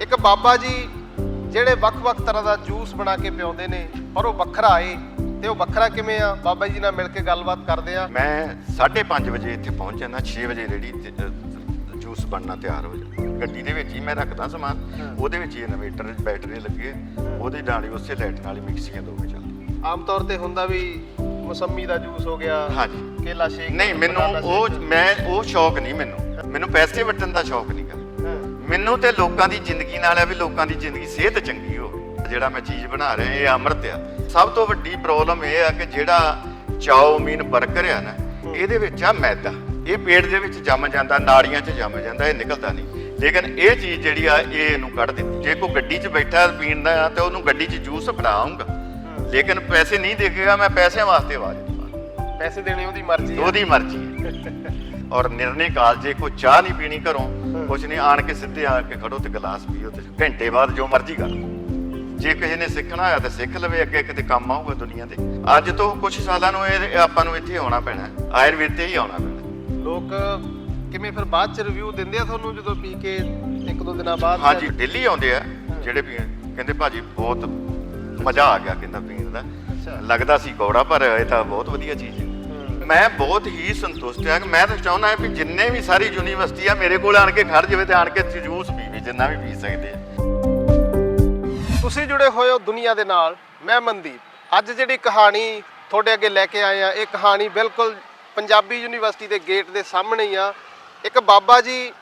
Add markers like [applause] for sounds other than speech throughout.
ਇੱਕ ਬਾਬਾ ਜੀ ਜਿਹੜੇ ਵੱਖ-ਵੱਖ ਤਰ੍ਹਾਂ ਦਾ ਜੂਸ ਬਣਾ ਕੇ ਪਿਆਉਂਦੇ ਨੇ ਪਰ ਉਹ ਵੱਖਰਾ ਏ। ਤੇ ਉਹ ਵੱਖਰਾ ਕਿਵੇਂ ਆ? ਬਾਬਾ ਜੀ ਨਾਲ ਮਿਲ ਕੇ ਗੱਲਬਾਤ ਕਰਦੇ ਆ। ਮੈਂ 5:30 ਵਜੇ ਇੱਥੇ ਪਹੁੰਚ ਜਾਂਦਾ 6 ਵਜੇ ਰੈਡੀ ਜੂਸ ਬਣਨਾ ਤਿਆਰ ਹੋ ਜਾਂਦਾ। ਗੱਡੀ ਦੇ ਵਿੱਚ ਹੀ ਮੈਂ ਰੱਖਦਾ ਸਮਾਨ ਉਹਦੇ ਵਿੱਚ ਹੀ ਇਨਵੇਟਰ ਬੈਟਰੀ ਲੱਗੀ ਹੈ ਉਹਦੇ ਨਾਲ ਹੀ ਉਸੇ ਲਾਈਟ ਨਾਲ ਹੀ ਮਿਕਸੀਆਂ ਦੋਵੇਂ ਚੱਲਦੀਆਂ। ਆਮ ਤੌਰ ਤੇ ਹੁੰਦਾ ਵੀ ਮੌਸੰਮੀ ਦਾ ਜੂਸ ਹੋ ਗਿਆ ਹਾਂਜੀ। ਕੇਲਾ ਸ਼ੇਕ ਨਹੀਂ ਮੈਨੂੰ ਉਹ। ਮੈਂ ਉਹ ਸ਼ੌਕ ਨਹੀਂ ਮੈਨੂੰ। ਮੈਨੂੰ ਪੈਸੇ ਵਟਣ ਦਾ ਸ਼ੌਕ ਨਹੀਂ ਮੈਨੂੰ ਤੇ ਲੋਕਾਂ ਦੀ ਜ਼ਿੰਦਗੀ ਨਾਲ ਹੈ ਵੀ ਲੋਕਾਂ ਦੀ ਜ਼ਿੰਦਗੀ ਸਿਹਤ ਚੰਗੀ ਹੋਵੇ ਜਿਹੜਾ ਮੈਂ ਚੀਜ਼ ਬਣਾ ਰਿਹਾ ਇਹ ਅੰਮ੍ਰਿਤ ਆ। ਸਭ ਤੋਂ ਵੱਡੀ ਪ੍ਰੋਬਲਮ ਇਹ ਆ ਕਿ ਜਿਹੜਾ ਚਾਉਮੀਨ 버ਗਰ ਆ ਨਾ ਇਹਦੇ ਵਿੱਚ ਆ ਮੈਦਾ। ਇਹ ਪੇਟ ਦੇ ਵਿੱਚ ਜੰਮ ਜਾਂਦਾ ਨਾੜੀਆਂ 'ਚ ਜੰਮ ਜਾਂਦਾ ਇਹ ਨਿਕਲਦਾ ਨਹੀਂ। ਲੇਕਿਨ ਇਹ ਚੀਜ਼ ਜਿਹੜੀ ਆ ਇਹ ਇਹਨੂੰ ਕੱਢ ਦਿੰਦੀ। ਜੇ ਕੋਈ ਗੱਡੀ 'ਚ ਬੈਠਾ ਪੀਣ ਦਾ ਆ ਤੇ ਉਹਨੂੰ ਗੱਡੀ 'ਚ ਜੂਸ ਫੜਾਉਂਗਾ ਲੇਕਿਨ ਪੈਸੇ ਨਹੀਂ ਦੇਖੇਗਾ ਮੈਂ ਪੈਸਿਆਂ ਵਾਸਤੇ ਆਵਾਜ਼ ਪੈਸੇ ਦੇਣੇ ਉਹਦੀ ਮਰਜ਼ੀ ਉਹਦੀ ਮਰਜ਼ੀ ਹੈ ਔਰ ਨਿਰਣੇ ਕਾਲ ਜੇ ਕੋਈ ਚਾਹ ਨਹੀਂ ਪੀਣੀ ਘਰੋਂ ਕੁਛ ਨਹੀਂ ਆਣ ਕੇ ਸਿੱਧੇ ਆ ਕੇ ਖੜੋ ਤੇ ਗਲਾਸ ਪੀਓ ਤੇ ਘੰਟੇ ਬਾਅਦ ਜੋ ਮਰਜ਼ੀ ਕਰ ਜੇ ਕਿਸੇ ਨੇ ਸਿੱਖਣਾ ਹੋਇਆ ਤਾਂ ਸਿੱਖ ਲਵੇ ਅੱਗੇ ਕਿਤੇ ਕੰਮ ਆਊਗਾ ਦੁਨੀਆ ਦੇ ਅੱਜ ਤੋਂ ਕੁਝ ਸਾਲਾਂ ਨੂੰ ਇਹ ਆਪਾਂ ਨੂੰ ਇੱਥੇ ਆਉਣਾ ਪੈਣਾ ਹੈ। ਆਯੁਰਵੇਦ ਤੇ ਹੀ ਆਉਣਾ ਪੈਣਾ ਲੋਕ ਕਿਵੇਂ ਫਿਰ ਬਾਅਦ ਚ ਰਿਵਿਊ ਦਿੰਦੇ ਆ ਤੁਹਾਨੂੰ ਜਦੋਂ ਪੀ ਕੇ ਇੱਕ ਦੋ ਦਿਨਾਂ ਬਾਅਦ? ਹਾਂਜੀ ਦਿੱਲੀ ਆਉਂਦੇ ਆ ਜਿਹੜੇ ਪੀਣ ਕਹਿੰਦੇ ਭਾਜੀ ਬਹੁਤ ਮਜ਼ਾ ਆ ਗਿਆ ਕਹਿੰਦਾ ਪੀਣ ਦਾ। ਲੱਗਦਾ ਸੀ ਕੌੜਾ ਪਰ ਇਹ ਤਾਂ ਬਹੁਤ ਵਧੀਆ ਚੀਜ਼ ਹੂੰ। ਮੈਂ ਬਹੁਤ ਹੀ ਸੰਤੁਸ਼ਟ ਹਾਂ ਕਿ ਮੈਂ ਤਾਂ ਚਾਹੁੰਦਾ ਵੀ ਜਿੰਨੇ ਵੀ ਸਾਰੀ ਯੂਨੀਵਰਸਿਟੀ ਆ ਮੇਰੇ ਕੋਲ ਆਣ ਕੇ ਖੜ ਜਾਵੇ ਤੇ ਆਣ ਕੇ ਜੂਸ ਪੀਵੇ ਜਿੰਨਾ ਵੀ ਪੀ ਸਕਦੇ ਆ। ਤੁਸੀਂ ਜੁੜੇ ਹੋਏ ਹੋ ਦੁਨੀਆ ਦੇ ਨਾਲ, ਮੈਂ ਮਨਦੀਪ। ਅੱਜ ਜਿਹੜੀ ਕਹਾਣੀ ਤੁਹਾਡੇ ਅੱਗੇ ਲੈ ਕੇ ਆਏ ਆ, ਇਹ ਕਹਾਣੀ ਬਿਲਕੁਲ ਪੰਜਾਬੀ ਯੂਨੀਵਰਸਿਟੀ ਦੇ ਗੇਟ ਦੇ ਸਾਹਮਣੇ ਹੀ ਆ। ਇੱਕ ਬਾਬਾ ਜੀ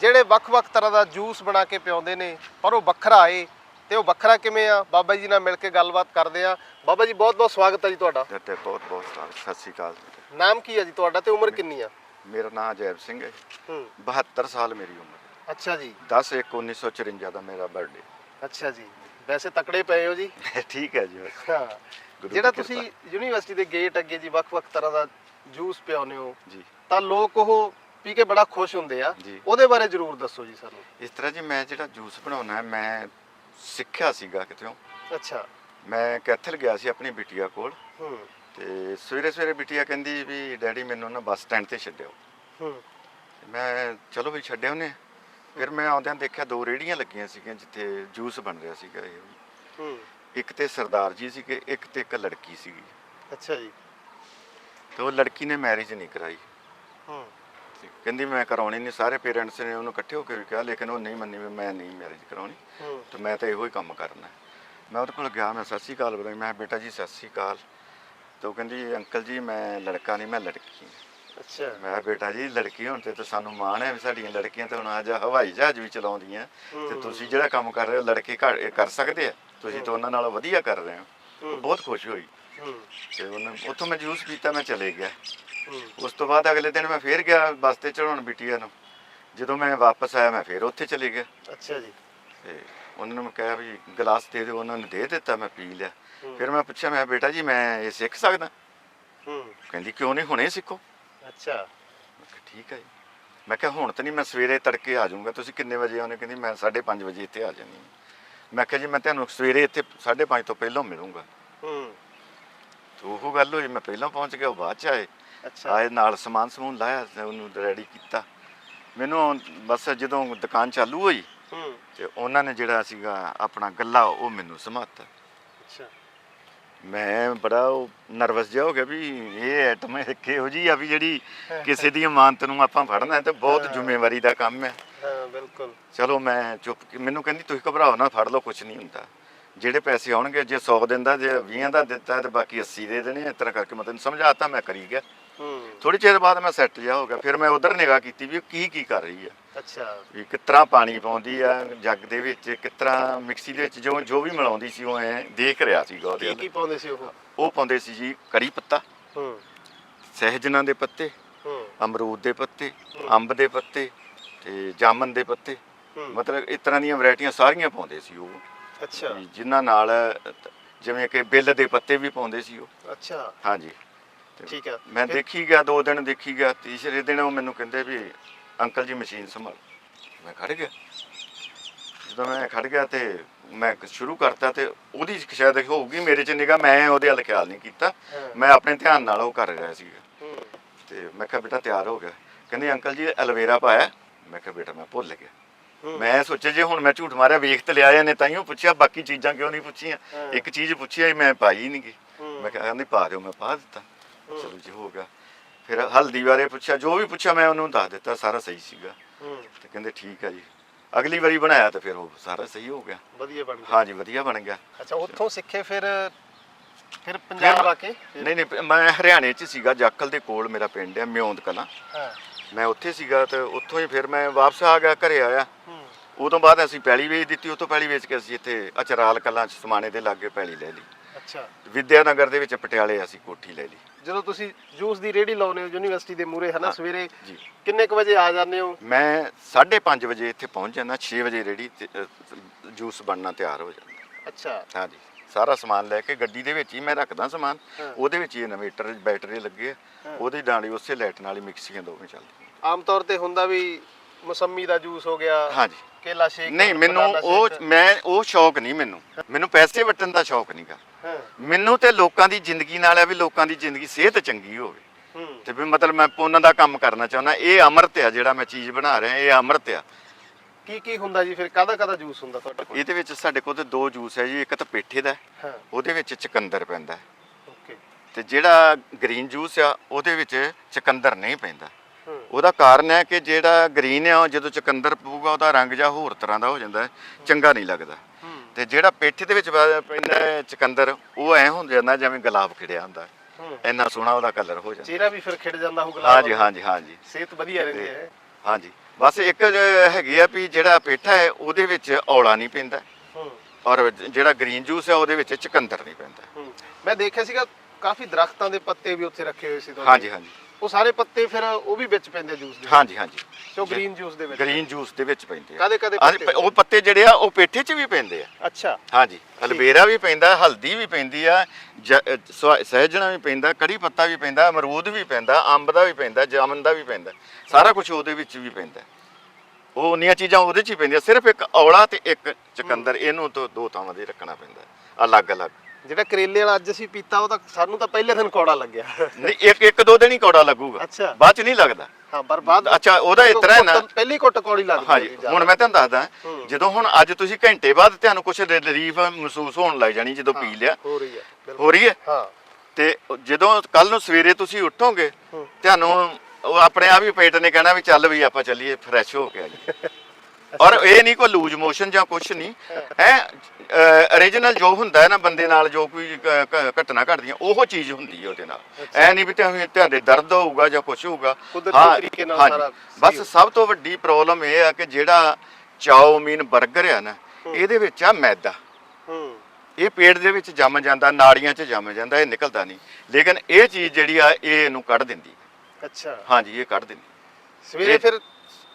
ਜਿਹੜੇ ਵੱਖ-ਵੱਖ ਤਰ੍ਹਾਂ ਦਾ ਜੂਸ ਬਣਾ ਕੇ ਪਿਆਉਂਦੇ ਨੇ, ਪਰ ਉਹ ਵੱਖਰਾ ਏ। ਤੇ ਉਹ ਵੱਖਰਾ ਕਿਵੇਂ ਆ? ਬਾਬਾ ਜੀ ਨਾਲ ਮਿਲ ਕੇ ਗੱਲਬਾਤ ਕਰਦੇ ਆ। ਬਾਬਾ ਜੀ ਬਹੁਤ-ਬਹੁਤ ਸਵਾਗਤ ਹੈ ਜੀ ਤੁਹਾਡਾ। ਤੇ ਤੇ ਬਹੁਤ ਬਹੁਤ ਸਤਿ ਸਤਿ ਸ਼੍ਰੀ ਅਕਾਲ ਨਾਮ ਕੀ ਹੈ ਜੀ ਤੁਹਾਡਾ ਤੇ ਉਮਰ ਕਿੰਨੀ ਆ? ਮੇਰਾ ਨਾਮ ਜੈਬ ਸਿੰਘ ਹੈ ਹੂੰ। 72 ਸਾਲ ਮੇਰੀ ਉਮਰ ਅੱਛਾ ਜੀ। 10 1 1954 ਦਾ ਮੇਰਾ ਬਰਥਡੇ ਅੱਛਾ ਜੀ। ਵੈਸੇ ਤਕੜੇ ਪਏ ਹੋ ਜੀ। [laughs] ਠੀਕ ਹੈ ਜੀ। ਹਾਂ। ਜਿਹੜਾ। ਤੁਸੀਂ ਯੂਨੀਵਰਸਿਟੀ ਦੇ ਗੇਟ ਅੱਗੇ ਜੀ ਵੱਖ-ਵੱਖ ਤਰ੍ਹਾਂ ਦਾ ਜੂਸ ਪਿਆਉਂਦੇ ਹੋ ਜੀ। ਤਾਂ ਲੋਕ ਉਹ ਪੀ ਕੇ ਬੜਾ ਖੁਸ਼ ਹੁੰਦੇ ਆ। ਉਹਦੇ ਬਾਰੇ ਜਰੂਰ ਦੱਸੋ ਜੀ ਸਾਨੂੰ। ਇਸ ਤਰ੍ਹਾਂ ਜੀ ਮੈਂ ਜਿਹੜਾ ਜੂਸ ਬਣਾਉਣਾ ਮੈਂ ਸਿੱਖਿਆ ਸੀਗਾ ਕਿਤੇੋਂ ਅੱਛਾ। ਮੈਂ ਕੈਥਲ ਗਿਆ ਸੀ ਆਪਣੀ ਬਿਟੀਆ ਕੋਲ। ਹੂੰ। ਤੇ ਸਵੇਰੇ ਸਵੇਰੇ ਬਿਟੀਆ ਕਹਿੰਦੀ ਵੀ ਡੈਡੀ ਮੈਨੂੰ ਨਾ ਬੱਸ ਸਟੈਂਡ ਤੇ ਛੱਡਿਓ। ਹੂੰ। ਮੈਂ ਚਲੋ ਵੀ ਛੱਡਿਆ ਉਹਨੇ। ਫਿਰ ਮੈਂ ਆਉਂਦਿਆਂ ਦੇਖਿਆ ਦੋ ਰੇੜੀਆਂ ਲੱਗੀਆਂ ਸੀਗੀਆਂ ਜਿੱਥੇ ਜੂਸ ਬਣ ਰਿਹਾ ਸੀਗਾ ਇਹ। ਹੂੰ। ਇੱਕ ਤੇ ਸਰਦਾਰ ਜੀ ਸੀਗੇ ਇੱਕ ਤੇ ਇੱਕ ਲੜਕੀ ਸੀਗੀ। ਅੱਛਾ ਜੀ। ਤੇ ਉਹ ਲੜਕੀ ਨੇ ਮੈਰਿਜ ਨਹੀਂ ਕਰਾਈ। ਤੇ ਕਹਿੰਦੀ ਮੈਂ ਕਰਾਉਣੀ ਨਹੀਂ ਸਾਰੇ ਪੇਰੈਂਟਸ ਨੇ ਉਹਨੂੰ ਇਕੱਠੇ ਹੋ ਕੇ ਵੀ ਕਿਹਾ ਲੇਕਿਨ ਉਹ ਨਹੀਂ ਮੰਨੀ ਵੀ ਮੈਂ ਨਹੀਂ ਮੈਰਿਜ ਕਰਾਉਣੀ। ਤੇ ਮੈਂ ਤਾਂ ਇਹੋ ਹੀ ਕੰਮ ਕਰਨਾ। ਮੈਂ ਉਹਦੇ ਕੋਲ ਗਿਆ ਮੈਂ ਸਤਿ ਸ਼੍ਰੀ ਅਕਾਲ ਬੁਲਾਈ ਮੈਂ ਕਿਹਾ, ਬੇਟਾ ਜੀ ਸਤਿ ਸ਼੍ਰੀ ਅਕਾਲ। ਤੇ ਉਹ ਕਹਿੰਦੀ ਅੰਕਲ ਜੀ ਮੈਂ ਲੜਕਾ ਨਹੀਂ ਮੈਂ ਲੜਕੀ ਹਾਂ। ਅੱਛਾ। ਮੈਂ ਕਿਹਾ, ਬੇਟਾ ਜੀ ਲੜਕੀ ਹੋਣ ਤੇ ਤਾਂ ਸਾਨੂੰ ਮਾਣ ਹੈ ਵੀ ਸਾਡੀਆਂ ਲੜਕੀਆਂ ਤਾਂ ਹੁਣ ਅੱਜ ਹਵਾਈ ਜਹਾਜ਼ ਵੀ ਚਲਾਉਂਦੀਆਂ। ਤੇ ਤੁਸੀਂ ਜਿਹੜਾ ਕੰਮ ਕਰ ਰਹੇ ਹੋ ਲੜਕੇ ਘਰ- ਕਰ ਸਕਦੇ ਆ। ਤੁਸੀਂ ਤਾਂ ਉਹਨਾਂ ਨਾਲੋਂ ਵਧੀਆ ਕਰ ਰਹੇ ਹੋ। ਉਹ ਬਹੁਤ ਖੁਸ਼ ਹੋਈ। ਤੇ ਉਹਨੇ ਉੱਥੋਂ ਮੈਂ ਜੂਸ ਪੀਤਾ ਮੈਂ ਚਲੇ ਗਿਆ। ਉਸ ਤੋਂ ਬਾਅਦ ਅਗਲੇ ਦਿਨ ਮੈਂ ਫੇਰ ਗਿਆ ਬੱਸ ਤੇ ਚੜਾਉਣ ਬਿਟੀਆ ਨੂੰ। ਜਦੋਂ ਮੈਂ ਵਾਪਸ ਆਇਆ ਮੈਂ ਫੇਰ ਉੱਥੇ ਚਲੇ ਗਿਆ। ਅੱਛਾ ਜੀ। ਤੇ ਉਹਨਾਂ ਨੂੰ ਮੈਂ ਕਿਹਾ ਵੀ ਗਲਾਸ ਦੇ ਦਿਓ ਉਹਨਾਂ ਨੇ ਦੇ ਦਿੱਤਾ ਮੈਂ ਪੀ ਲਿਆ। ਫਿਰ ਮੈਂ ਪੁੱਛਿਆ ਮੈਂ ਬੇਟਾ ਜੀ ਮੈਂ ਇਹ ਸਿੱਖ ਸਕਦਾ? ਹੂੰ। ਕਹਿੰਦੀ ਕਿਉਂ ਨਹੀਂ ਹੁਣੇ ਸਿੱਖੋ। ਅੱਛਾ। ਮੈਂ ਕਿਹਾ ਠੀਕ ਹੈ ਜੀ। ਮੈਂ ਕਿਹਾ ਹੁਣ ਤਾਂ ਨਹੀਂ ਮੈਂ ਸਵੇਰੇ ਤੜਕੇ ਆ ਜਾਊਂਗਾ। ਤੁਸੀਂ ਕਿੰਨੇ ਵਜੇ ਆਉਣੇ ਕਹਿੰਦੀ ਮੈਂ 5:30 ਵਜੇ ਇੱਥੇ ਆ ਜਾਣੀ ਹਾਂ। ਮੈਂ ਕਿਹਾ ਜੀ ਮੈਂ ਤੁਹਾਨੂੰ ਸਵੇਰੇ ਇੱਥੇ 5:30 ਤੋਂ ਪਹਿਲਾਂ ਮਿਲੂੰਗਾ। ਹੂੰ। ਤੇ ਉਹ ਗੱਲ ਹੋਈ ਮੈਂ ਪਹਿਲਾਂ ਪਹੁੰਚ ਗਿਆ ਉਹ ਬਾਅਦ ਚ ਆਏ। ਅੱਛਾ। ਆਏ ਨਾਲ ਸਮਾਨ ਸਮੂਨ ਲਾਇਆ ਤੇ ਉਹਨੂੰ ਰੈਡੀ ਕੀਤਾ। ਮੈਨੂੰ ਬਸ ਜਦੋਂ ਦੁਕਾਨ ਚਾਲੂ ਹੋਈ ਹੂੰ। ਤੇ ਉਹਨਾਂ ਨੇ ਜਿਹੜਾ ਸੀਗਾ ਆਪਣਾ ਗੱਲਾ ਉਹ ਮੈਨੂੰ ਸਮਾਤਾ। ਅੱਛਾ। ਮੈਂ ਬੜਾ ਨਰਵਸ ਜਿਹਾ ਹੋ ਗਿਆ ਵੀ ਇਹ ਐਟਮ ਇੱਕ ਇਹੋ ਜੀ ਆ ਵੀ ਜਿਹੜੀ ਕਿਸੇ ਦੀ ਇਮਾਨਤ ਨੂੰ ਆਪਾਂ ਫੜਨਾ ਹੈ ਤੇ ਬਹੁਤ ਜ਼ਿੰਮੇਵਾਰੀ ਦਾ ਕੰਮ ਹੈ। ਹਾਂ ਬਿਲਕੁਲ। ਚਲੋ ਮੈਂ ਚੁੱਪ ਮੈਨੂੰ ਕਹਿੰਦੀ ਤੁਸੀਂ ਘਬਰਾਓ ਨਾ ਫੜ ਲਓ ਕੁਝ ਨਹੀਂ ਹੁੰਦਾ। ਜਿਹੜੇ ਪੈਸੇ ਆਉਣਗੇ ਜੇ 100 ਦਿੰਦਾ ਜੇ 20 ਦਾ ਦਿੱਤਾ ਤੇ ਬਾਕੀ 80 ਦੇ ਦੇਣੇ ਇਸ ਤਰ੍ਹਾਂ ਕਰਕੇ ਮੈਂ ਤੈਨੂੰ ਸਮਝਾਤਾ ਮੈਂ ਕਰੀ ਗਿਆ। ਥੋੜੀ ਚਿਰ ਬਾਅਦ ਮੈਂ ਸੈੱਟ ਜਾ ਹੋ ਗਿਆ ਫਿਰ ਮੈਂ ਉਧਰ ਨਿਗਾਹ ਕੀਤੀ ਵੀ ਉਹ ਕੀ ਕੀ ਕਰ ਰਹੀ ਆ। ਅੱਛਾ। ਵੀ ਕਿਸ ਤਰ੍ਹਾਂ ਪਾਣੀ ਪਾਉਂਦੀ ਆ ਜੱਗ ਦੇ ਵਿੱਚ ਕਿਸ ਤਰ੍ਹਾਂ ਮਿਕਸੀ ਦੇ ਵਿੱਚ ਜੋ ਜੋ ਵੀ ਮਿਲਾਉਂਦੀ ਸੀ ਉਹ ਐ ਦੇਖ ਰਿਹਾ ਸੀਗਾ ਉਹਦੇ ਕੀ ਕੀ ਪਾਉਂਦੇ ਸੀ ਉਹ? ਉਹ ਪਾਉਂਦੇ ਸੀ ਜੀ ਕੜੀ ਪੱਤਾ। ਹੂੰ। ਸਹਿਜਨਾਂ ਦੇ ਪੱਤੇ ਹੂੰ। ਅਮਰੂਦ ਦੇ ਪੱਤੇ ਅੰਬ ਦੇ ਪੱਤੇ ਤੇ ਜਾਮਨ ਦੇ ਪੱਤੇ। ਹੂੰ। ਮਤਲਬ ਇਸ ਤਰ੍ਹਾਂ ਦੀਆਂ ਵੈਰਾਈਟੀਆਂ ਸਾਰੀਆਂ ਪਾਉਂਦੇ ਸੀ ਉਹ। ਅੱਛਾ। ਵੀ ਜਿਨ੍ਹਾਂ ਨਾਲ ਜਿਵੇਂ ਕਿ ਬਿੱਲ ਦੇ ਪੱਤੇ ਵੀ ਪਾਉਂਦੇ ਸੀ ਉਹ। ਅੱਛਾ। ਹਾਂਜੀ। ਤੇ ਠੀਕ ਹੈ। ਮੈਂ ਫਿਰ- ਦੇਖੀ ਗਿਆ ਦੋ ਦਿਨ ਦੇਖੀ ਗਿਆ ਤੀਸਰੇ ਦਿਨ ਉਹ ਮੈਨੂੰ ਕਹਿੰਦੇ ਵੀ ਅੰਕਲ ਜੀ ਮਸ਼ੀਨ ਸੰਭਾਲ। ਮੈਂ ਖੜ ਗਿਆ। ਜਦੋਂ ਮੈਂ ਖੜ ਗਿਆ ਤੇ ਮੈਂ ਸ਼ੁਰੂ ਕਰਤਾ ਤੇ ਉਹਦੀ ਸ਼ਾਇਦ ਹੋਊਗੀ ਮੇਰੇ ਚ ਨਿਗਾ ਮੈਂ ਉਹਦੇ ਵੱਲ ਖਿਆਲ ਨਹੀਂ ਕੀਤਾ। ਹਾਂ। ਮੈਂ ਆਪਣੇ ਧਿਆਨ ਨਾਲ ਉਹ ਕਰ ਰਿਹਾ ਹੂੰ। ਤੇ ਮੈਂ ਕਿਹਾ ਬੇਟਾ ਤਿਆਰ ਹੋ ਗਿਆ। ਕਹਿੰਦੇ ਅੰਕਲ ਜੀ ਐਲਵੇਰਾ ਪਾਇਆ। ਮੈਂ ਕਿਹਾ ਬੇਟਾ ਮੈਂ ਭੁੱਲ ਗਿਆ। ਮੈਂ ਸੋਚਿਆ ਜੇ ਹੁਣ ਮੈਂ ਝੂਠ ਮਾਰਿਆ ਵੇਖ ਤੇ ਲਿਆ ਇਹਨੇ ਤਾਈਓ ਪੁੱਛਿਆ ਬਾਕੀ ਚੀਜ਼ਾਂ ਕਿਉਂ ਨਹੀਂ ਪੁੱਛੀਆਂ? ਹਾਂ। ਇੱਕ ਚੀਜ਼ ਪੁੱਛੀ ਮੈਂ ਪਾਈ ਨਹੀਂ ਗਈ ਹੂੰ। ਮੈਂ ਕਿਹਾ ਕਹਿੰਦੀ ਪਾ ਦਿਓ ਮੈਂ ਪਾ ਦਿੱਤਾ। ਚਲੋ ਜੀ ਹੋ ਗਿਆ। ਫਿਰ ਹਲਦੀ ਬਾਰੇ ਪੁੱਛਿਆ ਜੋ ਵੀ ਪੁੱਛਿਆ ਮੈਂ ਉਹਨੂੰ ਦੱਸ ਦਿੱਤਾ ਸਾਰਾ ਸਹੀ ਸੀਗਾ। ਤੇ ਕਹਿੰਦੇ ਠੀਕ ਆ ਜੀ। ਅਗਲੀ ਵਾਰੀ ਬਣਾਇਆ ਤਾਂ ਫਿਰ ਉਹ ਸਾਰਾ ਸਹੀ ਹੋ ਗਿਆ। ਵਧੀਆ ਬਣ ਗਿਆ। ਹਾਂਜੀ ਵਧੀਆ ਬਣ ਗਿਆ। ਅੱਛਾ ਉੱਥੋਂ ਸਿੱਖੇ ਫਿਰ ਫਿਰ ਪੰਜਾਬ ਆ ਕੇ? ਨਹੀਂ ਨਹੀਂ ਮੈਂ ਹਰਿਆਣੇ 'ਚ ਸੀਗਾ ਜਾਖਲ ਦੇ ਕੋਲ ਮੇਰਾ ਪਿੰਡ ਹੈ ਮਿਉਂਦ ਕਲਾਂ। ਹਾਂ। ਮੈਂ ਉੱਥੇ ਸੀਗਾ ਤੇ ਉੱਥੋਂ ਹੀ ਫਿਰ ਮੈਂ ਵਾਪਸ ਆ ਗਿਆ ਘਰੇ ਆਇਆ। ਹੂੰ। ਉਦੋਂ ਬਾਅਦ ਅਸੀਂ ਪੈਲੀ ਵੇਚ ਦਿੱਤੀ ਉਹ ਤੋਂ ਪੈਲੀ ਵੇਚ ਕੇ ਅਸੀਂ ਇੱਥੇ ਅਚਰਾਲ ਕਲਾਂ 'ਚ ਸਮਾਣੇ ਦੇ ਲਾਗੇ ਪੈਲੀ ਲੈ ਲਈ। ਅੱਛਾ। ਵਿਦਿਆ ਨਗਰ ਦੇ ਵਿੱਚ ਪਟਿਆਲੇ ਅਸੀਂ ਕੋਠੀ ਲੈ ਲਈ। ਜਦੋਂ ਤੁਸੀਂ ਜੂਸ ਦੀ ਰੇੜੀ ਲਾਉਨੇ ਹੋ ਯੂਨੀਵਰਸਿਟੀ ਦੇ ਮੂਰੇ ਹਨਾ ਸਵੇਰੇ ਜੀ। ਕਿੰਨੇ ਕੁ ਵਜੇ ਆ ਜਾਂਦੇ ਹੋ ਮੈਂ 5:30 ਵਜੇ ਇੱਥੇ ਪਹੁੰਚ ਜਾਂਦਾ 6 ਵਜੇ ਰੈਡੀ ਜੂਸ ਬਣਨਾ ਤਿਆਰ ਹੋ ਜਾਂਦਾ ਅੱਛਾ ਹਾਂਜੀ ਸਾਰਾ ਸਮਾਨ ਲੈ ਕੇ ਗੱਡੀ ਦੇ ਵਿੱਚ ਹੀ ਮੈਂ ਰੱਖਦਾ ਸਮਾਨ ਹਾਂ। ਉਹਦੇ ਵਿੱਚ ਹੀ ਇਨਵੇਟਰ ਬੈਟਰੀ ਲੱਗੇ ਆ। ਉਹਦੀ ਡਾਂਡੀ ਉਸੇ ਲਾਈਟ ਨਾਲ ਹੀ ਮਿਕਸੀਆਂ ਦੋਵੇਂ ਚੱਲਦੀਆਂ ਆਮ ਤੌਰ ਤੇ ਹੁੰਦਾ ਵੀ ਮੌਸੰਮੀ ਦਾ ਜੂਸ ਹੋ ਗਿਆ ਹਾਂਜੀ ਕੇਲਾ ਸ਼ੇਕ ਨਹੀਂ ਮੈਨੂੰ ਉਹ ਮੈਂ ਉਹ ਸ਼ੌਕ ਨਹੀਂ ਮੈਨੂੰ। ਮੈਨੂੰ ਪੈਸੇ ਵਟਣ ਦਾ ਸ਼ੌਕ ਨਹੀਂਗਾ ਹਾਂ। ਮੈਨੂੰ ਤੇ ਲੋਕਾਂ ਦੀ ਜ਼ਿੰਦਗੀ ਨਾਲ ਹੈ ਵੀ ਲੋਕਾਂ ਦੀ ਜ਼ਿੰਦਗੀ ਸਿਹਤ ਚੰਗੀ ਹੋਵੇ। ਹੂੰ। ਤੇ ਵੀ ਮਤਲਬ ਮੈਂ ਪੁੰਨ ਦਾ ਕੰਮ ਕਰਨਾ ਚਾਹੁੰਦਾ। ਇਹ ਅੰਮ੍ਰਿਤ ਆ ਜਿਹੜਾ ਮੈਂ ਚੀਜ਼ ਬਣਾ ਰਿਹਾ ਇਹ ਅੰਮ੍ਰਿਤ ਆ। ਕੀ ਕੀ ਹੁੰਦਾ ਜੀ ਫਿਰ? ਕਾਹਦਾ ਕਾਹਦਾ ਜੂਸ ਹੁੰਦਾ ਤੁਹਾਡੇ ਕੋਲ? ਇਹਦੇ ਵਿੱਚ ਸਾਡੇ ਕੋਲ ਤੇ ਦੋ ਜੂਸ ਹੈ ਜੀ ਇੱਕ ਤਾਂ ਪੇਠੇ ਦਾ। ਹੈ, ਹਾਂ ਉਹਦੇ ਵਿੱਚ ਚਕੰਦਰ ਪੈਂਦਾ। ਹੈ, ਓਕੇ। ਤੇ ਜਿਹੜਾ ਗ੍ਰੀਨ ਜੂਸ ਆ ਉਹਦੇ ਵਿੱਚ ਚਕੰਦਰ ਨਹੀਂ ਪੈਂਦਾ। ਉਹਦਾ ਕਾਰਨ ਹੈ ਕਿ ਜਿਹੜਾ ਗ੍ਰੀਨ ਆ ਉਹ ਜਦੋਂ ਚਕੰਦਰ ਪਊਗਾ ਉਹਦਾ ਰੰਗ ਜਾਂ ਹੋਰ ਤਰ੍ਹਾਂ ਦਾ ਹੋ ਜਾਂਦਾ ਹੈ, ਚੰਗਾ ਨਹੀਂ ਲੱਗਦਾ। ਹੂੰ ਤੇ ਜਿਹੜਾ ਪੇਠੇ ਦੇ ਵਿੱਚ ਪੈ- ਪੈਂਦਾ ਹੈ ਚਕੰਦਰ ਉਹ ਐ ਹੋ ਜਾਂਦਾ ਜਿਵੇਂ ਗੁਲਾਬ ਖਿੜਿਆ ਹੁੰਦਾ ਹੈ। ਹੂੰ। ਇੰਨਾ ਸੋਹਣਾ ਉਹਦਾ ਕਲਰ ਹੋ ਜਾਂਦਾ। ਚਿਹਰਾ ਵੀ ਫਿਰ ਖਿੜ ਜਾਂਦਾ ਹੋਊਗਾ ਹਾਂਜੀ ਹਾਂਜੀ ਹਾਂਜੀ। ਸਿਹਤ ਵਧੀਆ ਰਹਿੰਦੀ ਹੈ। ਹਾਂਜੀ। ਬਸ ਇੱਕ ਜ- ਹੈਗੀ ਆ ਵੀ ਜਿਹੜਾ ਪੇਠਾ ਹੈ ਉਹਦੇ ਵਿੱਚ ਔਲਾ ਨਹੀਂ ਪੈਂਦਾ। ਹੂੰ। ਔਰ ਜਿਹੜਾ ਗ੍ਰੀਨ ਜੂਸ ਹੈ ਉਹਦੇ ਵਿੱਚ ਚਕੰਦਰ ਨਹੀਂ ਪੈਂਦਾ। ਹੂੰ। ਮੈਂ ਦੇਖਿਆ ਸੀਗਾ ਕਾਫੀ ਦਰਖਤਾਂ ਦੇ ਪੱਤੇ ਵੀ ਉੱਥੇ ਰੱਖੇ ਹੋਏ ਸੀ ਤੁਹਾਡੇ। ਹਾਂਜੀ ਹਾਂਜੀ। ਉਹ ਸਾਰੇ ਪੱਤੇ ਫਿਰ ਉਹ ਵੀ ਵਿੱਚ ਪੈਂਦੇ ਜੂਸ ਦੇ ਹਾਂਜੀ ਹਾਂਜੀ। ਸੋ ਗ੍ਰੀਨ ਜੂਸ ਦੇ ਵਿੱਚ? ਗ੍ਰੀਨ ਜੂਸ ਦੇ ਵਿੱਚ ਪੈਂਦੇ ਆ। ਕਾਦੇ ਕਾਦੇ ਪੱਤੇ? ਉਹ ਪੱਤੇ ਜਿਹੜੇ ਆ ਉਹ ਪੇਠੇ 'ਚ ਵੀ ਪੈਂਦੇ ਆ। ਅੱਛਾ। ਹਾਂਜੀ ਅਲਵੇਰਾ ਵੀ ਪੈਂਦਾ ਹਲਦੀ ਵੀ ਪੈਂਦੀ ਆ ਸਹਿਜਣਾ ਵੀ ਪੈਂਦਾ ਕੜੀ ਪੱਤਾ ਵੀ ਪੈਂਦਾ ਅਮਰੂਦ ਵੀ ਪੈਂਦਾ ਅੰਬ ਦਾ ਵੀ ਪੈਂਦਾ ਜਾਮਨ ਦਾ ਵੀ ਪੈਂਦਾ। ਸਾਰਾ ਕੁਝ ਉਹਦੇ ਵਿੱਚ ਵੀ ਪੈਂਦਾ। ਉਹ ਉਨੀਆਂ ਚੀਜ਼ਾਂ ਉਹਦੇ 'ਚ ਹੀ ਪੈਂਦੀਆਂ ਸਿਰਫ ਇੱਕ ਔਲਾ ਤੇ ਇੱਕ ਚਕੰਦਰ ਇਹਨੂੰ ਤੋਂ ਦੋ ਥਾਵਾਂ ਦੇ ਰੱਖਣਾ ਪੈਂਦਾ। ਅਲੱਗ-ਅਲੱਗ। ਜਿਹੜਾ ਕਰੇਲੇ ਵਾਲਾ ਅੱਜ ਅਸੀਂ ਪੀਤਾ ਉਹ ਤਾਂ ਸਾਨੂੰ ਤਾਂ ਪਹਿਲੇ ਦਿਨ ਕੌੜਾ ਲੱਗਿਆ ਨਹੀਂ ਇੱਕ ਇੱਕ ਦੋ ਦਿਨ ਹੀ ਕੌੜਾ ਲੱਗੂਗਾ ਅੱਛਾ। ਬਾਅਦ 'ਚ ਨਹੀਂ ਲੱਗਦਾ ਹਾਂ ਪਰ ਬਾਅਦ ਅੱਛਾ ਉਹਦਾ ਇਸ ਤਰ੍ਹਾਂ ਹੈ ਨਾ ਪਹਿਲੀ ਘੁੱਟ ਕੌੜੀ ਲੱਗਦੀ ਹਾਂਜੀ ਹੈ ਹੁਣ ਮੈਂ ਤੁਹਾਨੂੰ ਦੱਸਦਾ। ਜਦੋਂ ਹੁਣ ਅੱਜ ਤੁਸੀਂ ਘੰਟੇ ਬਾਅਦ ਤੁਹਾਨੂੰ ਕੁਝ ਰਿਲੀਫ ਮਹਿਸੂਸ ਹੋਣ ਲੱਗ ਜਾਣੀ ਜਦੋਂ ਪੀ ਲਿਆ ਹੋ ਰਹੀ ਹੈ। ਹੋ ਰਹੀ ਹੈ ਹਾਂ ਤੇ ਜਦੋਂ ਕੱਲ ਨੂੰ ਸਵੇਰੇ ਤੁਸੀਂ ਉੱਠੋਗੇ। ਤੁਹਾਨੂੰ ਉਹ ਆਪਣੇ ਆਪ ਹੀ ਪੇਟ ਨੇ ਕਹਿਣਾ ਵੀ ਚੱਲ ਵੀ ਆਪਾਂ ਚੱਲੀਏ ਫਰੈਸ਼ ਹੋ ਕੇ ਆਈਏ [laughs] ਔਰ ਇਹ ਨਹੀਂ ਕੋਈ ਲੂਜ ਮੋਸ਼ਨ ਜਾਂ ਕੁਝ ਨਹੀਂ। ਹੈ origignal ਜੋ ਹੁੰਦਾ ਹੈ ਨਾ ਬੰਦੇ ਨਾਲ ਜੋ ਕੋਈ ਘਟਨਾ ਘਟਦੀਆਂ ਉਹ ਚੀਜ਼ ਹੁੰਦੀ ਹੈ ਉਹਦੇ ਨਾਲ। ਐ ਨਹੀਂ ਵੀ ਤੁਹਾਡੇ ਦਰਦ ਹੋਊਗਾ ਜਾਂ ਕੁਝ ਹੋਊਗਾ। ਕੁਦਰਤੀ ਤਰੀਕੇ ਨਾਲ ਹਾਂਜੀ। ਸਾਰਾ ਬਸ ਸਭ ਤੋਂ ਵੱਡੀ ਪ੍ਰੋਬਲਮ ਇਹ ਆ ਕਿ ਜਿਹੜਾ ਚਾਉਮੀਨ 버ਗਰ ਆ ਨਾ ਇਹਦੇ ਵਿੱਚ ਆ ਮੈਦਾ। ਹੂੰ। ਇਹ ਪੇਟ ਦੇ ਵਿੱਚ ਜੰਮ ਜਾਂਦਾ ਨਾੜੀਆਂ 'ਚ ਜੰਮ ਜਾਂਦਾ ਇਹ ਨਿਕਲਦਾ ਨਹੀਂ। ਲੇਕਿਨ ਇਹ ਚੀਜ਼ ਜਿਹੜੀ ਆ ਇਹ ਇਹਨੂੰ ਕੱਢ ਦਿੰਦੀ। ਅੱਛਾ। ਹਾਂਜੀ ਇਹ ਕੱਢ ਦਿੰਦੀ। ਸਵੇਰੇ ਫਿਰ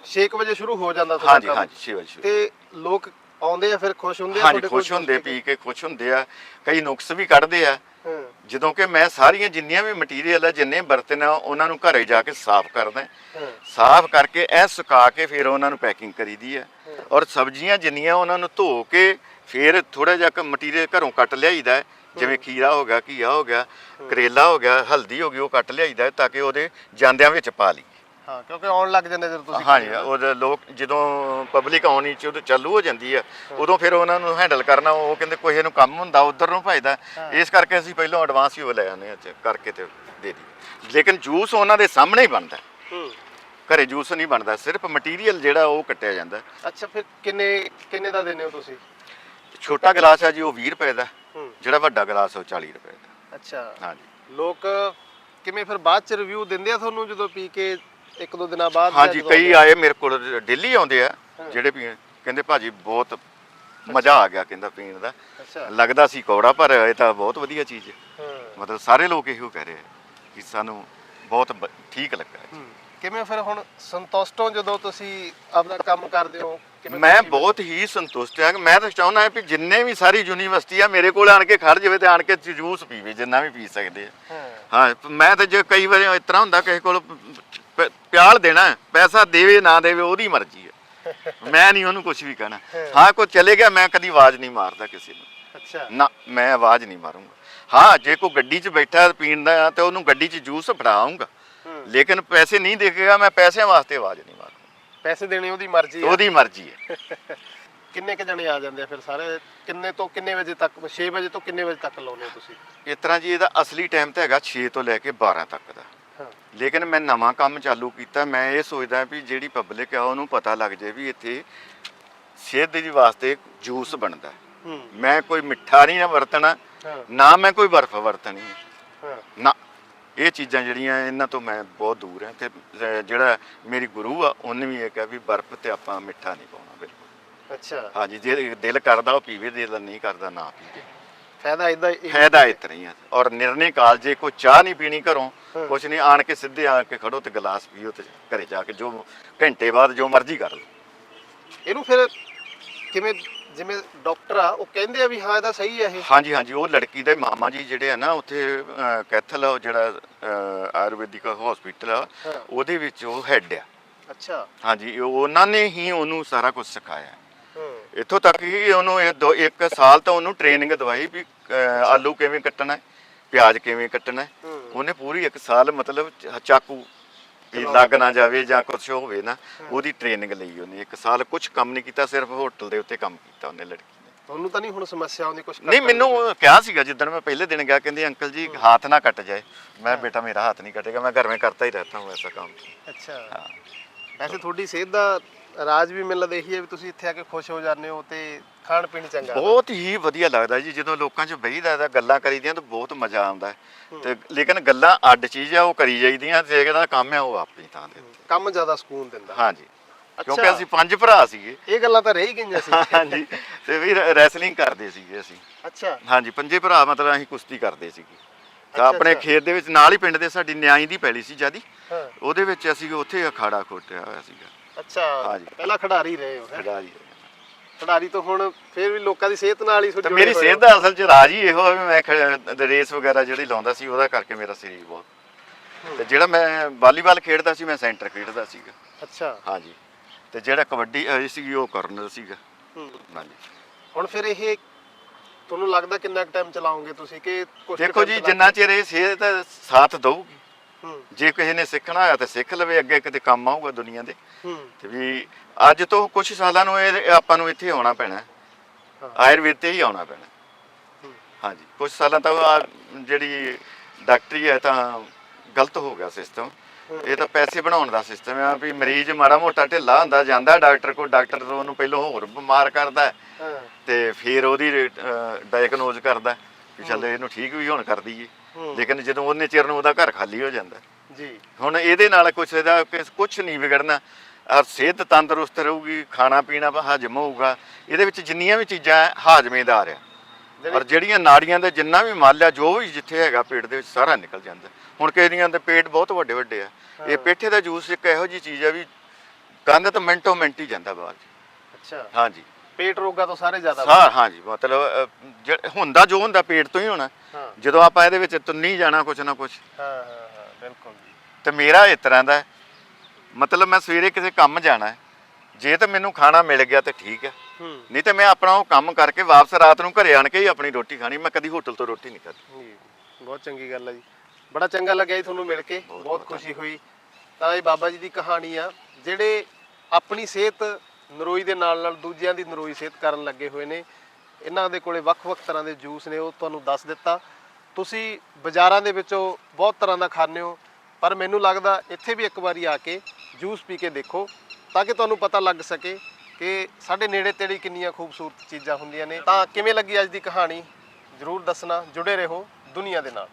6 ਵਜੇ ਸ਼ੁਰੂ ਹੋ ਜਾਂਦਾ ਤੁਹਾਡਾ ਹਾਂਜੀ ਕੰਮ। ਹਾਂਜੀ ਸ਼ਿਵ ਸ਼ਿਵ ਤੇ ਲੋਕ ਆਉਂਦੇ ਆ ਫਿਰ ਖੁਸ਼ ਹੁੰਦੇ ਆ ਹਾਂਜੀ ਤੁਹਾਡੇ ਕੋਲ ਖੁਸ਼ ਹੁੰਦੇ ਪੀ ਕੇ ਖੁਸ਼ ਹੁੰਦੇ ਆ ਕਈ ਨੁਕਸ ਵੀ ਕੱਢਦੇ ਆ। ਹਾਂ। ਜਦੋਂ ਕਿ ਮੈਂ ਸਾਰੀਆਂ ਜਿੰਨੀਆਂ ਵੀ ਮਟੀਰੀਅਲ ਆ ਜਿੰਨੇ ਬਰਤਨ ਆ ਉਹਨਾਂ ਨੂੰ ਘਰੇ ਜਾ ਕੇ ਸਾਫ਼ ਕਰਦਾ। ਹਾਂ। ਸਾਫ਼ ਕਰਕੇ ਐ ਸੁਕਾ ਕੇ ਫਿਰ ਉਹਨਾਂ ਨੂੰ ਪੈਕਿੰਗ ਕਰੀਦੀ ਆ। ਔਰ ਸਬਜ਼ੀਆਂ ਜਿੰਨੀਆਂ ਉਹਨਾਂ ਨੂੰ ਧੋ ਕੇ ਫਿਰ ਥੋੜਾ ਜਿਹਾ ਮਟੀਰੀਅਲ ਘਰੋਂ ਕੱਟ ਲਿਆਈਦਾ ਹੈ। ਜਿਵੇਂ ਖੀਰਾ ਹੋ ਗਿਆ ਘੀਆ ਹੋ ਗਿਆ ਕਰੇਲਾ ਹੋ ਗਿਆ ਹਲਦੀ ਹੋ ਗਈ ਉਹ ਕੱਟ ਲਿਆਈਦਾ ਹੈ ਤਾਂ ਕਿ ਉਹਦੇ ਜਾਂਦਿਆਂ ਵਿੱਚ ਪਾ ਲਈ ਹਾਂ ਕਿਉਂਕਿ ਆਉਣ ਲੱਗ ਜਾਂਦੇ ਜਦੋਂ ਤੁਸੀਂ ਹਾਂਜੀ ਉਹਦੇ ਲੋਕ ਜਦੋਂ ਪਬਲਿਕ ਆਉਣੀ ਚ ਚਾਲੂ ਹੋ ਜਾਂਦੀ ਆ ਉਦੋਂ ਫਿਰ ਉਹਨਾਂ ਨੂੰ ਹੈਂਡਲ ਕਰਨਾ ਉਹ ਕਹਿੰਦੇ ਕੋਈ ਨੂੰ ਕੰਮ ਹੁੰਦਾ ਉਧਰ ਨੂੰ ਭਜਦਾ। ਇਸ ਕਰਕੇ ਅਸੀਂ ਪਹਿਲਾਂ ਐਡਵਾਂਸ ਹੀ ਉਹ ਲੈ ਆਉਂਦੇ ਆ ਤੇ ਕਰਕੇ ਤੇ ਦੇ ਦੀ ਲੇਕਿਨ ਜੂਸ ਉਹਨਾਂ ਦੇ ਸਾਹਮਣੇ ਹੀ ਬਣਦਾ। ਹੂੰ। ਘਰੇ ਜੂਸ ਨਹੀਂ ਬਣਦਾ ਸਿਰਫ ਮਟੀਰੀਅਲ ਜਿਹੜਾ ਉਹ ਕੱਟਿਆ ਜਾਂਦਾ। ਅੱਛਾ ਫਿਰ ਕਿੰਨੇ ਕਿੰਨੇ ਦਾ ਦਿੰਦੇ ਹੋ ਤੁਸੀਂ? ਛੋਟਾ ਗਲਾਸ ਆ ਜੀ ਉਹ 20 ਰੁਪਏ ਦਾ। ਹੂੰ। ਜਿਹੜਾ ਵੱਡਾ ਗਲਾਸ ਉਹ 40 ਰੁਪਏ ਦਾ। ਅੱਛਾ। ਹਾਂਜੀ। ਲੋਕ ਕਿਵੇਂ ਫਿਰ ਬਾਅਦ ਚ ਰਿਵਿਊ ਦਿੰਦੇ ਆ ਤੁਹਾਨੂੰ ਜਦੋਂ ਪੀ ਕੇ ਇੱਕ ਦੋ ਦਿਨਾਂ ਬਾਅਦ ਹਾਂਜੀ ਜਦੋਂ ਕਈ ਆਏ ਮੇਰੇ ਕੋਲ ਡੇਲੀ ਆਉਂਦੇ ਆ ਜਿਹੜੇ ਪੀਣ ਕਹਿੰਦੇ ਭਾਜੀ ਬਹੁਤ ਮਜ਼ਾ ਆ ਗਿਆ ਕਹਿੰਦਾ ਪੀਣ ਦਾ। ਅੱਛਾ। ਲੱਗਦਾ ਸੀ ਕੌੜਾ ਪਰ ਇਹ ਤਾਂ ਬਹੁਤ ਵਧੀਆ ਚੀਜ਼ ਹੈ। ਹਾਂ। ਮਤਲਬ ਸਾਰੇ ਲੋਕ ਇਹੋ ਕਹਿ ਰਹੇ ਆ ਕਿ ਸਾਨੂੰ ਬਹੁਤ ਬ- ਠੀਕ ਲੱਗਾ ਹੈ। ਹੂੰ। ਕਿਵੇਂ ਫਿਰ ਹੁਣ ਸੰਤੁਸ਼ਟ ਹੋ ਜਦੋਂ ਤੁਸੀਂ ਆਪਣਾ ਕੰਮ ਕਰਦੇ ਹੋ? ਕਿਵੇਂ ਮੈਂ ਖੁਸ਼ੀ ਬਹੁਤ ਹੀ ਸੰਤੁਸ਼ਟ ਹਾਂ। ਮੈਂ ਤਾਂ ਚਾਹੁੰਦਾ ਹਾਂ ਵੀ ਜਿੰਨੇ ਵੀ ਸਾਰੀ ਯੂਨੀਵਰਸਿਟੀ ਆ ਮੇਰੇ ਕੋਲ ਆਣ ਕੇ ਖੜ ਜਾਵੇ ਤੇ ਆਣ ਕੇ ਜੂਸ ਪੀਵੇ ਜਿੰਨਾ ਵੀ ਪੀ ਸਕਦੇ ਆ। ਹਾਂ। ਹਾਂ ਮੈਂ ਤਾਂ ਜੇ ਕਈ ਵਾਰ ਇਸ ਤਰ੍ਹਾਂ ਹੁੰਦਾ ਕਿਸੇ ਕੋਲ ਪ- ਪਿਆਲ ਦੇਣਾ ਹੈ, ਪੈਸਾ ਦੇਵੇ ਨਾ ਦੇਵੇ ਉਹਦੀ ਮਰਜ਼ੀ ਹੈ। [laughs] ਮੈਂ ਨਹੀਂ ਉਹਨੂੰ ਕੁਝ ਵੀ ਕਹਿਣਾ। ਹਾਂ ਕੋਈ ਚਲੇ ਗਿਆ ਮੈਂ ਕਦੀ ਆਵਾਜ਼ ਨਹੀਂ ਮਾਰਦਾ ਕਿਸੇ ਨੂੰ। ਅੱਛਾ। ਨਾ ਮੈਂ ਆਵਾਜ਼ ਨਹੀਂ ਮਾਰੂੰਗਾ। ਹਾਂ ਜੇ ਕੋਈ ਗੱਡੀ 'ਚ ਬੈਠਾ ਪੀਣ ਦਾ ਤੇ ਉਹਨੂੰ ਗੱਡੀ 'ਚ ਜੂਸ ਫੜਾਉਂਗਾ। ਲੇਕਿਨ ਪੈਸੇ ਨਹੀਂ ਦੇਖੇਗਾ ਮੈਂ ਪੈਸਿਆਂ ਵਾਸਤੇ ਆਵਾਜ਼ ਨਹੀਂ ਮਾਰੂੰਗਾ। ਪੈਸੇ ਦੇਣੇ ਉਹਦੀ ਮਰਜ਼ੀ ਆ ਉਹਦੀ ਮਰਜ਼ੀ ਹੈ। [laughs] ਕਿੰਨੇ ਕ ਜਣੇ ਆ ਜਾਂਦੇ ਆ ਫਿਰ ਸਾਰੇ? ਕਿੰਨੇ ਤੋਂ ਕਿੰਨੇ ਵਜੇ ਤੱਕ 6 ਵਜੇ ਤੋਂ ਕਿੰਨੇ ਵਜੇ ਤੱਕ ਲਾਉਨੇ ਹੋ ਤੁਸੀਂ? ਇਸ ਤਰ੍ਹਾਂ ਜੀ ਇਹਦਾ ਅਸਲੀ ਟਾਈਮ ਤਾਂ ਹੈਗਾ 6 ਤੋਂ ਲੈ ਕੇ 12 ਤੱਕ ਦਾ। ਲੇਕਿਨ ਮੈਂ ਨਵਾਂ ਕੰਮ ਚਾਲੂ ਕੀਤਾ ਮੈਂ ਇਹ ਸੋਚਦਾ ਵੀ ਜਿਹੜੀ ਪਬਲਿਕ ਆ ਉਹਨੂੰ ਪਤਾ ਲੱਗ ਜਾਏ ਵੀ ਇੱਥੇ ਸਿਹਤ ਦੇ ਵਾਸਤੇ ਜੂਸ ਬਣਦਾ। ਮੈਂ ਕੋਈ ਮਿੱਠਾ ਨਹੀਂ ਵਰਤਣਾ ਨਾ ਮੈਂ ਕੋਈ ਬਰਫ਼ ਵਰਤਣੀ। ਨਾ ਇਹ ਚੀਜ਼ਾਂ ਜਿਹੜੀਆਂ ਇਹਨਾਂ ਤੋਂ ਮੈਂ ਬਹੁਤ ਦੂਰ ਹਾਂ ਤੇ ਜਿਹੜਾ ਮੇਰੀ ਗੁਰੂ ਆ ਉਹਨੇ ਵੀ ਇਹ ਕਿਹਾ ਵੀ ਬਰਫ਼ ਤੇ ਆਪਾਂ ਮਿੱਠਾ ਨਹੀਂ ਪਾਉਣਾ ਬਿਲਕੁਲ। ਅੱਛਾ। ਹਾਂਜੀ ਜੇ ਦਿਲ ਕਰਦਾ ਉਹ ਪੀਵੇ ਦਿਲ ਨਹੀਂ ਕਰਦਾ ਨਾ ਪੀਵੇ। ਫਾਇਦਾ ਇਦਾਂ ਫਾਇਦਾ ਤਰ੍ਹਾਂ ਹੀ ਆ। ਔਰ ਨਿਰਣੇ ਕਾਲ ਜੇ ਕੋਈ ਚਾਹ ਨਹੀਂ ਪੀਣੀ ਘਰੋਂ ਹਾਂ। ਕੁਛ ਨਹੀਂ ਆਣ ਕੇ ਸਿੱਧੇ ਆ ਕੇ ਖੜੋ ਤੇ ਗਲਾਸ ਪੀਓ ਤੇ ਘਰੇ ਜਾ ਕੇ ਜੋ ਘੰਟੇ ਬਾਅਦ ਜੋ ਮਰਜ਼ੀ ਕਰ ਲਓ। ਇਹਨੂੰ ਫਿਰ ਕਿਵੇਂ ਜਿਵੇਂ ਡਾਕਟਰ ਆ ਉਹ ਕਹਿੰਦੇ ਆ ਵੀ ਹਾਂ ਇਹਦਾ ਸਹੀ ਹੈ ਇਹ। ਹਾਂਜੀ ਹਾਂਜੀ ਉਹ ਲੜਕੀ ਦੇ ਮਾਮਾ ਜੀ ਜਿਹੜੇ ਆ ਨਾ ਉੱਥੇ ਕੈਥਲ ਜਿਹੜਾ ਆਯੁਰਵੈਦਿਕ ਹਸਪੀਟਲ ਆ ਹਾਂ। ਉਹਦੇ ਵਿੱਚ ਉਹ ਹੈੱਡ ਆ। ਅੱਛਾ। ਹਾਂਜੀ ਉਹ- ਉਹਨਾਂ ਨੇ ਹੀ ਉਹਨੂੰ ਸਾਰਾ ਕੁਝ ਸਿਖਾਇਆ। ਹੂੰ ਇੱਥੋਂ ਤੱਕ ਕਿ ਉਹਨੂੰ ਇਹ ਇੱਕ ਸਾਲ ਤਾਂ ਉਹਨੂੰ ਟ੍ਰੇਨਿੰਗ ਦਵਾਈ ਵੀ ਆਲੂ ਕਿਵੇਂ ਕੱਟਣਾ ਹੈ ਪਿਆਜ਼ ਕਿਵੇਂ ਕੱਟਣਾ ਹੈ ਉਹਨੇ ਪੂਰੀ ਇੱਕ ਸਾਲ ਮਤਲਬ ਚਾਕੂ ਵੀ ਲੱਗ ਨਾ ਜਾਵੇ ਜਾਂ ਕੁਝ ਹੋਵੇ ਨਾ ਉਹਦੀ ਟ੍ਰੇਨਿੰਗ ਲਈ ਉਹਨੇ ਇੱਕ ਸਾਲ ਕੁਝ ਕੰਮ ਨਹੀਂ ਕੀਤਾ ਸਿਰਫ ਹੋਟਲ ਦੇ ਉੱਤੇ ਕੰਮ ਕੀਤਾ ਉਹਨੇ ਲੜਕੀ ਤੁਹਾਨੂੰ ਤਾਂ ਨਹੀਂ ਹੁਣ ਸਮੱਸਿਆ ਆਉਂਦੀ ਕੁਝ ਨਹੀਂ ਮੈਨੂੰ ਕਿਹਾ ਸੀਗਾ ਜਿੱਦਣ ਮੈਂ ਪਹਿਲੇ ਦਿਨ ਗਿਆ ਕਹਿੰਦੀ ਅੰਕਲ ਜੀ ਹੱਥ ਨਾ ਕੱਟ ਜਾਏ। ਮੈਂ ਬੇਟਾ ਮੇਰਾ ਹੱਥ ਨਹੀਂ ਕੱਟੇਗਾ ਮੈਂ ਘਰ ਮੇ ਕਰਤਾ ਹੀ ਰਹਿਤਾ ਹੂੰ ਐਸਾ ਕੰਮ ਅੱਛਾ। ਹਾਂ। ਵੈਸੇ ਤੁਹਾਡੀ ਸਿਹਤ ਦਾ ਰਾਜ ਵੀ ਮੈਨੂੰ ਲੱਗਦਾ ਇਹੀ ਹੈ ਵੀ ਤੁਸੀਂ ਇੱਥੇ ਆ ਕੇ ਖੁਸ਼ ਹੋ ਜਾਂਦੇ ਹੋ ਤੇ ਖਾਣ ਪੀਣ ਚੰਗਾ ਬਹੁਤ ਹੀ ਵਧੀਆ ਲੱਗਦਾ ਜੀ ਜਦੋਂ ਲੋਕਾਂ 'ਚ ਬਹੀਦਾ ਤਾਂ ਗੱਲਾਂ ਕਰੀਦੀਆਂ ਤਾਂ ਬਹੁਤ ਮਜ਼ਾ ਆਉਂਦਾ। ਤੇ ਲੇਕਿਨ ਗੱਲਾਂ ਅੱਡ ਚੀਜ਼ ਆ ਉਹ ਕਰੀ ਜਾਈਦੀਆਂ ਤੇ ਜਿਹੜਾ ਕੰਮ ਆ ਉਹ ਆਪਣੀ ਥਾਂ ਦੇ ਕੰਮ ਜ਼ਿਆਦਾ ਸਕੂਨ ਦਿੰਦਾ। ਹਾਂਜੀ। ਕਿਉਂਕਿ। ਅਸੀਂ ਪੰਜ ਭਰਾ ਸੀਗੇ। ਇਹ ਗੱਲਾਂ ਤਾਂ ਰਹਿ ਗਈਆਂ ਸੀ। ਹਾਂਜੀ। ਤੇ ਵੀ ਰੈਸਲਿੰਗ ਕਰਦੇ ਸੀਗੇ ਅਸੀਂ। ਅੱਛਾ। ਹਾਂਜੀ ਪੰਜੇ ਭਰਾ ਮਤਲਬ ਅਸੀਂ ਕੁਸ਼ਤੀ ਕਰਦੇ ਸੀਗੇ। ਤਾਂ ਆਪਣੇ। ਖੇਤ ਦੇ ਵਿੱਚ ਨਾਲ ਹੀ ਪਿੰਡ ਦੇ ਸਾਡੀ ਨਿਆਈ ਦੀ ਪੈਲੀ ਸੀ ਜਿਆਦੀ ਉਹਦੇ ਵਿੱਚ ਅਸੀਂ ਉੱਥੇ ਅਖਾੜਾ ਖੋਟਿਆ ਹੋਇਆ ਸੀਗਾ। ਅੱਛਾ ਹਾਂਜੀ। ਪਹਿਲਾਂ ਖਿਡਾਰੀ ਰਹੇ ਹੋ ਹੈਂ? ਖਿਡਾਰੀ ਖਿਡਾਰੀ ਤੋਂ ਹੁਣ ਫਿਰ ਵੀ ਲੋਕਾਂ ਦੀ ਸਿਹਤ ਨਾਲ ਹੀ ਤੇ ਜੁੜੇ ਮੇਰੀ ਹੋਏ ਸਿਹਤ। ਦਾ ਅਸਲ 'ਚ ਰਾਜ ਹੀ ਇਹੋ ਆ ਵੀ ਮੈਂ ਖ- ਰੇਸ ਵਗੈਰਾ ਜਿਹੜੀ ਲਾਉਂਦਾ ਸੀ ਉਹਦਾ ਕਰਕੇ ਮੇਰਾ ਸਰੀਰ ਬਹੁਤ ਤੇ ਜਿਹੜਾ ਮੈਂ ਵਾਲੀਬਾਲ ਖੇਡਦਾ ਸੀ ਮੈਂ ਸੈਂਟਰ ਖੇਡਦਾ ਸੀਗਾ। ਅੱਛਾ। ਹਾਂਜੀ। ਤੇ ਜਿਹੜਾ ਕਬੱਡੀ ਅਹ, ਸੀਗੀ ਉਹ ਕਰਨਲ ਸੀਗਾ। ਹੂੰ। ਹਾਂਜੀ। ਹੁਣ ਫਿਰ ਇਹ ਤੁਹਾਨੂੰ ਲੱਗਦਾ ਕਿੰਨਾ ਟਾਈਮ ਚਲਾਓਗੇ ਤੁਸੀਂ? ਕਿ ਕੁਛ ਦੇਖੋ ਜੀ ਜਿੰਨਾ ਚਿਰ ਇਹ ਸਿਹਤ ਸਾਥ ਦਊਗੀ ਜੇ ਕਿਸੇ ਨੇ ਸਿੱਖਣਾ ਹੋਇਆ ਤਾਂ ਸਿੱਖ ਲਵੇ ਅੱਗੇ ਕਿਤੇ ਕੰਮ ਆਊਗਾ ਦੁਨੀਆ ਦੇ। ਤੇ ਵੀ ਅੱਜ ਤੋਂ ਕੁਝ ਸਾਲਾਂ ਨੂੰ ਇਹ ਆਪਾਂ ਨੂੰ ਇੱਥੇ ਆਉਣਾ ਪੈਣਾ। ਆਯੁਰਵੇਦ ਤੇ ਹੀ ਆਉਣਾ ਪੈਣਾ। ਹਾਂਜੀ ਕੁਝ ਸਾਲਾਂ ਤੱਕ ਜਿਹੜੀ ਡਾਕਟਰੀ ਹੈ ਤਾਂ ਗਲਤ ਹੋ ਗਿਆ ਸਿਸਟਮ। ਇਹ ਤਾਂ ਪੈਸੇ ਬਣਾਉਣ ਦਾ ਸਿਸਟਮ ਆ ਵੀ ਮਰੀਜ਼ ਮਾੜਾ ਮੋਟਾ ਢਿੱਲਾ ਹੁੰਦਾ ਜਾਂਦਾ ਡਾਕਟਰ ਕੋਲ ਡਾਕਟਰ ਤੋਂ ਉਹਨੂੰ ਪਹਿਲਾਂ ਹੋਰ ਬਿਮਾਰ ਕਰਦਾ। ਤੇ ਫਿਰ ਉਹਦੀ ਡਾਇਗਨੋਜ਼ ਕਰਦਾ ਵੀ ਚੱਲ ਇਹਨੂੰ ਠੀਕ ਵੀ ਹੁਣ ਕਰ ਦਈਏ। ਲੇਕਿਨ ਜਦੋਂ ਉਹਨੇ ਚਿਰ ਨੂੰ ਉਹਦਾ ਘਰ ਖਾਲੀ ਹੋ ਜਾਂਦਾ। ਜੀ। ਹੁਣ ਇਹਦੇ ਨਾਲ ਕੁਛ ਇਹਦਾ ਕੁਝ ਨਹੀਂ ਵਿਗੜਨਾ। ਔਰ ਸਿਹਤ ਤੰਦਰੁਸਤ ਰਹੂਗੀ ਖਾਣਾ ਪੀਣਾ ਹਜਮ ਹੋਊਗਾ। ਇਹਦੇ ਵਿੱਚ ਜਿੰਨੀਆਂ ਵੀ ਚੀਜ਼ਾਂ ਹਾਜ਼ਮੇਦਾਰ ਆ। ਔਰ ਜਿਹੜੀਆਂ ਨਾੜੀਆਂ ਦੇ ਜਿੰਨਾ ਵੀ ਮਲ ਆ ਜੋ ਵੀ ਜਿੱਥੇ ਹੈਗਾ ਪੇਟ ਦੇ ਵਿੱਚ ਸਾਰਾ ਨਿਕਲ ਜਾਂਦਾ। ਹੁਣ ਕਿਸੇ ਦੀਆਂ ਦੇ ਪੇਟ ਬਹੁਤ ਵੱਡੇ ਵੱਡੇ ਆ। ਇਹ ਪੇਠੇ ਦਾ ਜੂਸ ਇੱਕ ਇਹੋ ਜੀ ਚੀਜ਼ ਆ ਵੀ ਕੰਧ ਤਾਂ ਮਿੰਟੋ ਮਿੰਟ ਹੀ ਜਾਂਦਾ ਬਾਹਰ ਅੱਛਾ। ਹਾਂਜੀ। ਪੇਟ ਰੋਗਾਂ ਤੋਂ ਸਾਰੇ ਜ਼ਿਆਦਾ ਸਾਰ ਹਾਂਜੀ ਮਤਲਬ ਅਹ, ਹੁੰਦਾ ਜੋ ਹੁੰਦਾ ਪੇਟ ਤੋਂ ਹੀ ਹੋਣਾ। ਹਾਂ। ਜਦੋਂ ਆਪਾਂ ਇਹਦੇ ਵਿੱਚ ਤੁੰਨੀ ਜਾਣਾ ਕੁਛ ਨਾ ਕੁਛ। ਹਾਂ ਹਾਂ ਹਾਂ ਬਿਲਕੁਲ ਜੀ। ਤੇ ਮੇਰਾ ਇਸ ਤਰ੍ਹਾਂ ਦਾ ਹੈ, ਮਤਲਬ ਮੈਂ ਸਵੇਰੇ ਕਿਸੇ ਕੰਮ ਜਾਣਾ ਹੈ। ਜੇ ਤਾਂ ਮੈਨੂੰ ਖਾਣਾ ਮਿਲ ਗਿਆ ਤੇ ਠੀਕ ਹੈ। ਹੂੰ। ਨਹੀਂ ਤੇ ਮੈਂ ਆਪਣਾ ਉਹ ਕੰਮ ਕਰਕੇ ਵਾਪਸ ਰਾਤ ਨੂੰ ਘਰੇ ਆਣ ਕੇ ਹੀ ਆਪਣੀ ਰੋਟੀ ਖਾਣੀ। ਮੈਂ ਕਦੀ ਹੋਟਲ ਤੋਂ ਰੋਟੀ ਨਹੀਂ ਖਾਧੀ। ਜੀ ਬਹੁਤ ਚੰਗੀ ਗੱਲ ਹੈ ਜੀ। ਬੜਾ ਚੰਗਾ ਲੱਗਿਆ ਜੀ ਤੁਹਾਨੂੰ ਮਿਲ ਕੇ। ਬਹੁਤ ਖੁਸ਼ੀ ਹੋਈ। ਤਾਂ ਇਹ ਬਾਬਾ ਜੀ ਦੀ ਕਹਾਣੀ ਆ। ਜਿਹੜੇ ਆਪਣੀ ਸਿਹਤ ਨਰੋਈ ਦੇ ਨਾਲ ਨਾਲ ਦੂਜਿਆਂ ਦੀ ਨਰੋਈ ਸਿਹਤ ਕਰਨ ਲੱਗੇ ਹੋਏ ਨੇ। ਇਹਨਾਂ ਦੇ ਕੋਲੇ ਵੱਖ-ਵੱਖ ਤਰ੍ਹਾਂ ਦੇ ਜੂਸ ਨੇ, ਉਹ ਤੁਹਾਨੂੰ ਦੱਸ ਦਿੱਤਾ। ਤੁਸੀਂ ਬਾਜ਼ਾਰਾਂ ਦੇ ਵਿੱਚੋਂ ਬਹੁਤ ਤਰ੍ਹਾਂ ਦਾ ਖਾਂਦੇ ਹੋ, ਪਰ ਮੈਨੂੰ ਲੱਗਦਾ ਇੱਥੇ ਵੀ ਇੱਕ ਵਾਰੀ ਆ ਕੇ ਜੂਸ ਪੀ ਕੇ ਦੇਖੋ, ਤਾਂ ਕਿ ਤੁਹਾਨੂੰ ਪਤਾ ਲੱਗ ਸਕੇ ਕਿ ਸਾਡੇ ਨੇੜੇ ਤੇੜੇ ਕਿੰਨੀਆਂ ਖੂਬਸੂਰਤ ਚੀਜ਼ਾਂ ਹੁੰਦੀਆਂ ਨੇ। ਤਾਂ ਕਿਵੇਂ ਲੱਗੀ ਅੱਜ ਦੀ ਕਹਾਣੀ? ਜਰੂਰ ਦੱਸਣਾ, ਜੁੜੇ ਰਹੋ ਦੁਨੀਆ ਦੇ ਨਾਲ।